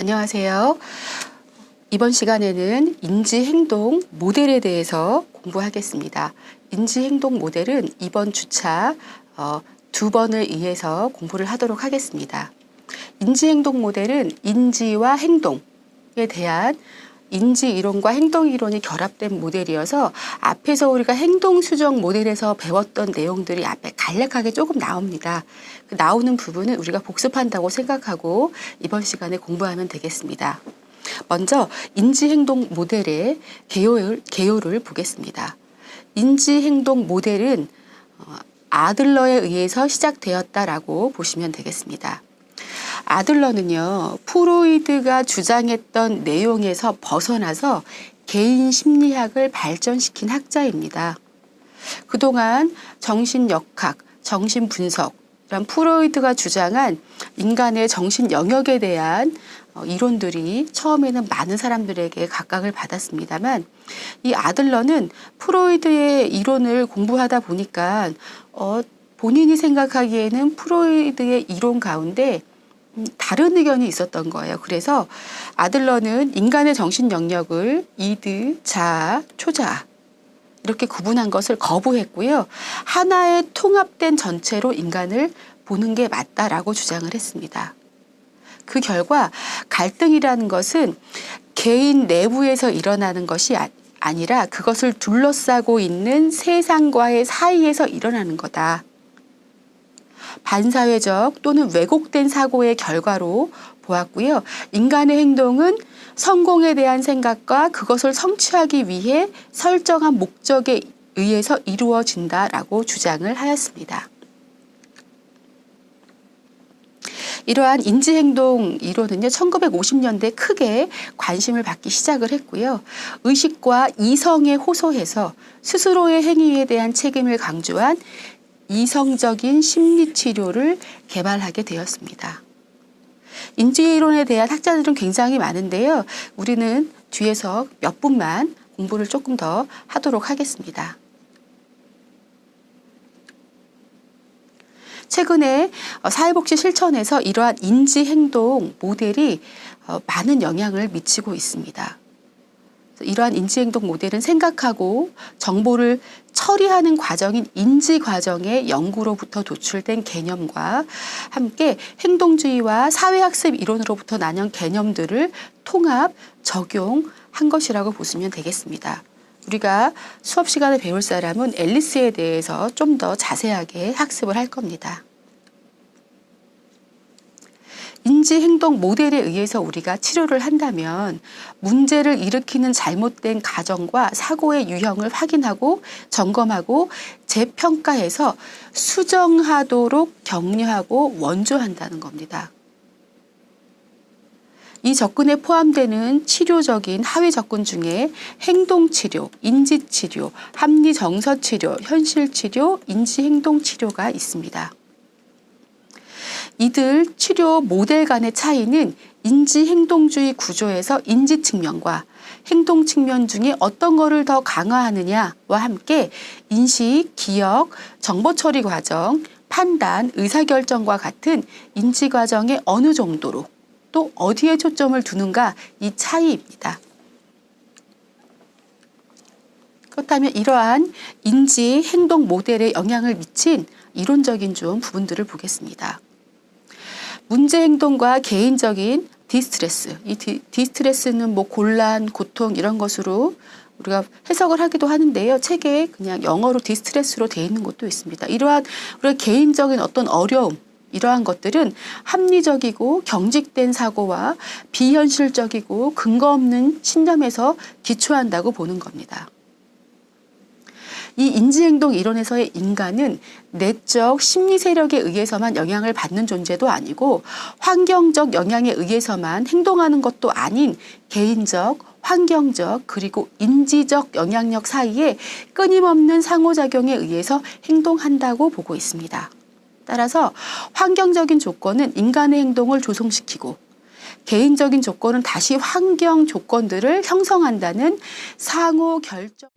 안녕하세요. 이번 시간에는 인지행동 모델에 대해서 공부하겠습니다. 인지행동 모델은 이번 주차 어, 두 번을 이해서 공부를 하도록 하겠습니다. 인지행동 모델은 인지와 행동에 대한 인지 이론과 행동 이론이 결합된 모델이어서 앞에서 우리가 행동 수정 모델에서 배웠던 내용들이 앞에 간략하게 조금 나옵니다. 그 나오는 부분은 우리가 복습한다고 생각하고 이번 시간에 공부하면 되겠습니다. 먼저 인지 행동 모델의 개요를, 개요를 보겠습니다. 인지 행동 모델은 어, 아들러에 의해서 시작되었다라고 보시면 되겠습니다. 아들러는요, 프로이드가 주장했던 내용에서 벗어나서 개인 심리학을 발전시킨 학자입니다. 그동안 정신역학, 정신분석, 이런 프로이드가 주장한 인간의 정신 영역에 대한 어, 이론들이 처음에는 많은 사람들에게 각광을 받았습니다만 이 아들러는 프로이드의 이론을 공부하다 보니까 어, 본인이 생각하기에는 프로이드의 이론 가운데 음, 다른 의견이 있었던 거예요. 그래서 아들러는 인간의 정신 영역을 이드, 자아, 초자아 이렇게 구분한 것을 거부했고요. 하나의 통합된 전체로 인간을 보는 게 맞다라고 주장을 했습니다. 그 결과 갈등이라는 것은 개인 내부에서 일어나는 것이 아- 아니라 그것을 둘러싸고 있는 세상과의 사이에서 일어나는 거다. 반사회적 또는 왜곡된 사고의 결과로 보았고요. 인간의 행동은 성공에 대한 생각과 그것을 성취하기 위해 설정한 목적에 의해서 이루어진다라고 주장을 하였습니다. 이러한 인지행동 이론은요, 1950년대 크게 관심을 받기 시작을 했고요. 의식과 이성에 호소해서 스스로의 행위에 대한 책임을 강조한 이성적인 심리 치료를 개발하게 되었습니다. 인지이론에 대한 학자들은 굉장히 많은데요. 우리는 뒤에서 몇 분만 공부를 조금 더 하도록 하겠습니다. 최근에 어, 사회복지 실천에서 이러한 인지 행동 모델이 어, 많은 영향을 미치고 있습니다. 이러한 인지 행동 모델은 생각하고 정보를 처리하는 과정인 인지 과정의 연구로부터 도출된 개념과 함께 행동주의와 사회학습 이론으로부터 나뉜 개념들을 통합 적용한 것이라고 보시면 되겠습니다. 우리가 수업 시간에 배울 사람은 앨리스에 대해서 좀 더 자세하게 학습을 할 겁니다. 인지 행동 모델에 의해서 우리가 치료를 한다면 문제를 일으키는 잘못된 가정과 사고의 유형을 확인하고 점검하고 재평가해서 수정하도록 격려하고 원조한다는 겁니다. 이 접근에 포함되는 치료적인 하위 접근 중에 행동치료, 인지치료, 합리정서치료, 현실치료, 인지행동치료가 있습니다. 이들 치료 모델 간의 차이는 인지 행동주의 구조에서 인지 측면과 행동 측면 중에 어떤 거를 더 강화하느냐와 함께 인식, 기억, 정보 처리 과정, 판단, 의사결정과 같은 인지 과정에 어느 정도로 또 어디에 초점을 두는가 이 차이입니다. 그렇다면 이러한 인지 행동 모델에 영향을 미친 이론적인 좀 부분들을 보겠습니다. 문제 행동과 개인적인 디스트레스. 이 디, 디스트레스는 뭐 곤란, 고통 이런 것으로 우리가 해석을 하기도 하는데요. 책에 그냥 영어로 디스트레스로 되어 있는 것도 있습니다. 이러한 우리가 개인적인 어떤 어려움, 이러한 것들은 합리적이고 경직된 사고와 비현실적이고 근거 없는 신념에서 기초한다고 보는 겁니다. 이 인지행동 이론에서의 인간은 내적 심리 세력에 의해서만 영향을 받는 존재도 아니고 환경적 영향에 의해서만 행동하는 것도 아닌 개인적, 환경적, 그리고 인지적 영향력 사이에 끊임없는 상호작용에 의해서 행동한다고 보고 있습니다. 따라서 환경적인 조건은 인간의 행동을 조성시키고 개인적인 조건은 다시 환경 조건들을 형성한다는 상호 결정